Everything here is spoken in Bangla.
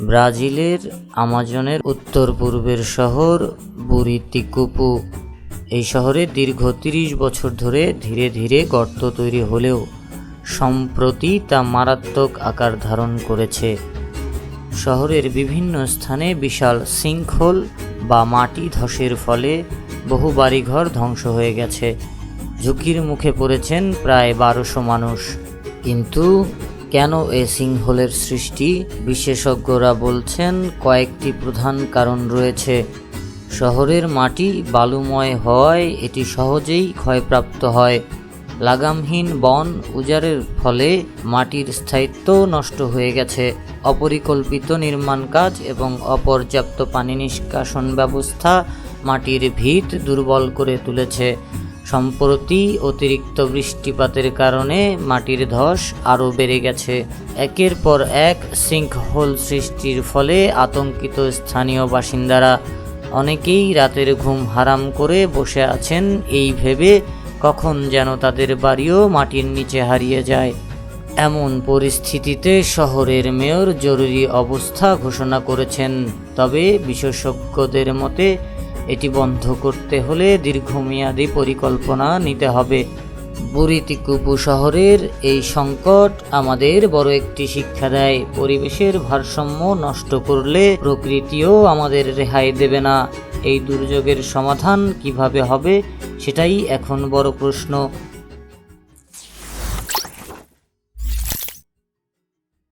ব্রাজিলের আমাজনের উত্তর পূর্বের শহর বুরিতিকুপু। এই শহরে দীর্ঘ তিরিশ বছর ধরে ধীরে ধীরে গর্ত তৈরি হলেও সম্প্রতি তা মারাত্মক আকার ধারণ করেছে। শহরের বিভিন্ন স্থানে বিশাল সিঙ্কহোল বা মাটি ধসের ফলে বহু বাড়িঘর ধ্বংস হয়ে গেছে। ঝুঁকির মুখে পড়েছেন প্রায় বারোশো মানুষ। কিন্তু কেন এ সিংহলের সৃষ্টি? বিশেষজ্ঞরা বলছেন, কয়েকটি প্রধান কারণ রয়েছে। শহরের মাটি বালুময় হওয়ায় এটি সহজেই ক্ষয়প্রাপ্ত হয়। লাগামহীন বন উজাড়ের ফলে মাটির স্থায়িত্ব নষ্ট হয়ে গেছে। অপরিকল্পিত নির্মাণ কাজ এবং অপর্যাপ্ত পানি নিষ্কাশন ব্যবস্থা মাটির ভিত দুর্বল করে তুলেছে। সম্প্রতি অতিরিক্ত বৃষ্টিপাতের কারণে মাটির ধস আরও বেড়ে গেছে। একের পর এক সিঙ্কহোল সৃষ্টির ফলে আতঙ্কিত স্থানীয় বাসিন্দারা অনেকেই রাতের ঘুম হারাম করে বসে আছেন। এই ভেবে কখন যেন তাদের বাড়িও মাটির নিচে হারিয়ে যায়। এমন পরিস্থিতিতে শহরের মেয়র জরুরি অবস্থা ঘোষণা করেছেন। তবে বিশেষজ্ঞদের মতে এটি বন্ধ করতে হলে দীর্ঘমেয়াদী পরিকল্পনা নিতে হবে। বুরিতিকুপু শহরের এই সংকট আমাদের বড় একটি শিক্ষা দেয়। পরিবেশের ভারসাম্য নষ্ট করলে প্রকৃতিও আমাদের রেহাই দেবে না। এই দুর্যোগের সমাধান কীভাবে হবে, সেটাই এখন বড় প্রশ্ন।